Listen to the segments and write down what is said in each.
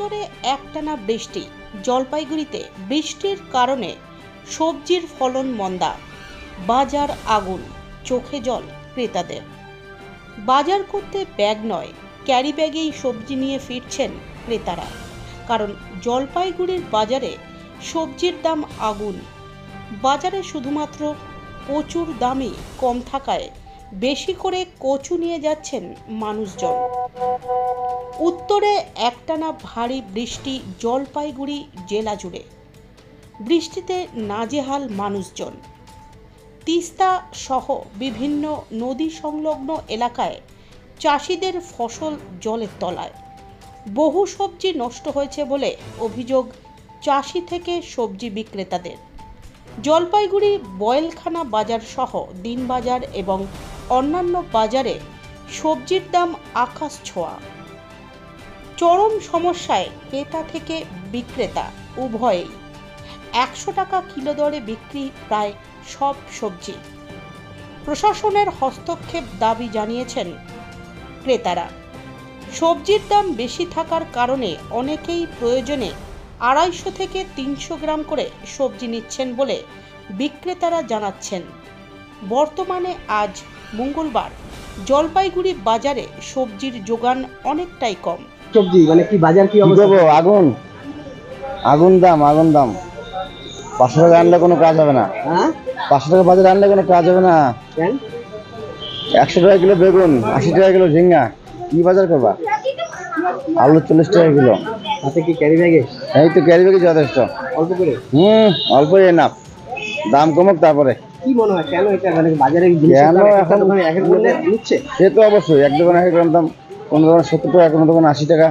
উত্তরে একটানা বৃষ্টি, জলপাইগুড়িতে বৃষ্টির কারণে সবজির ফলন মন্দা। বাজার আগুন, চোখে জল ক্রেতাদের। বাজার করতে ব্যাগ নয়, ক্যারি ব্যাগেই সবজি নিয়ে ফিরছেন ক্রেতারা। কারণ জলপাইগুড়ির বাজারে সবজির দাম আগুন। বাজারে শুধুমাত্র কচুর দামই কম থাকায় বেশি করে কচু নিয়ে যাচ্ছেন মানুষজন। উত্তরে একটানা ভারী বৃষ্টি, জলপাইগুড়ি জেলা জুড়ে। বৃষ্টিতে নাজেহাল মানুষজন। তিস্তা সহ বিভিন্ন নদী সংলগ্ন এলাকায় চাষিদের ফসল জলের তলায়। বহু সবজি নষ্ট হয়েছে বলে অভিযোগ চাষি থেকে সবজি বিক্রেতাদের। জলপাইগুড়ি বয়েলখানা বাজার সহ দিনবাজার এবং অন্যান্য বাজারে সবজির দাম আকাশ ছোঁয়া। চরম সমস্যায় ক্রেতা থেকে বিক্রেতা উভয়েই। একশো টাকা কিলো দরে বিক্রি প্রায় সব সবজি। প্রশাসনের হস্তক্ষেপ দাবি জানিয়েছেন ক্রেতারা। সবজির দাম বেশি থাকার কারণে অনেকেই প্রয়োজনে আড়াইশো থেকে তিনশো গ্রাম করে সবজি নিচ্ছেন বলে বিক্রেতারা জানাচ্ছেন। বর্তমানে আজ মঙ্গলবার জলপাইগুড়ি বাজারে সবজির যোগান অনেকটাই কম। সবজি মানে কি বাজার কি অবস্থা? আগুন। আগুন দাম আগুন দাম। পাঁচশো টাকা আনলে কোনো কাজ হবে না। হ্যাঁ? পাঁচশো টাকা বাজারে আনলে কোনো কাজ হবে না। কেন? একশো টাকা কিলো বেগুন আশি টাকা কিলো ঝিঙ্গা। কি বাজার করবা? আলু চল্লিশ টাকা কিলো। হাতে কি ক্যারি ব্যাগে এই তো ক্যারি ব্যাগে যথেষ্ট। অল্প করে? হুম অল্প এনাফ দাম কমুক তারপরে। কি মনে হয় কেন এটা মানে বাজারে কেন এখন নিচ্ছে? সে তো অবশ্যই এক দোকানে এক দাম। কোনো দোকানে সত্তর টাকা কোনো দোকানে আশি টাকা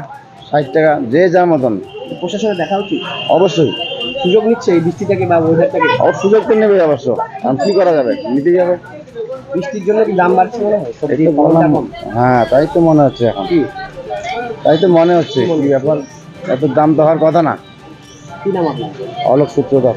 ষাট টাকা যে যার মতন। প্রশাসনের দেখা উচিত? অবশ্যই। সুযোগ নিচ্ছে এই বৃষ্টি থেকে বা ওয়েদার থেকে ওর সুযোগ তো নেবে অবশ্য। কারণ কী করা যাবে? নিতে যাবে। বৃষ্টির জন্য কি দাম বাড়ছে মনে হয়? সবজি হ্যাঁ তাই তো মনে হচ্ছে এখন। তাই তো মনে হচ্ছে। কি ব্যাপার? এত দাম তো হওয়ার কথা না। কি নাম আপনার? অলোক সূত্রধর।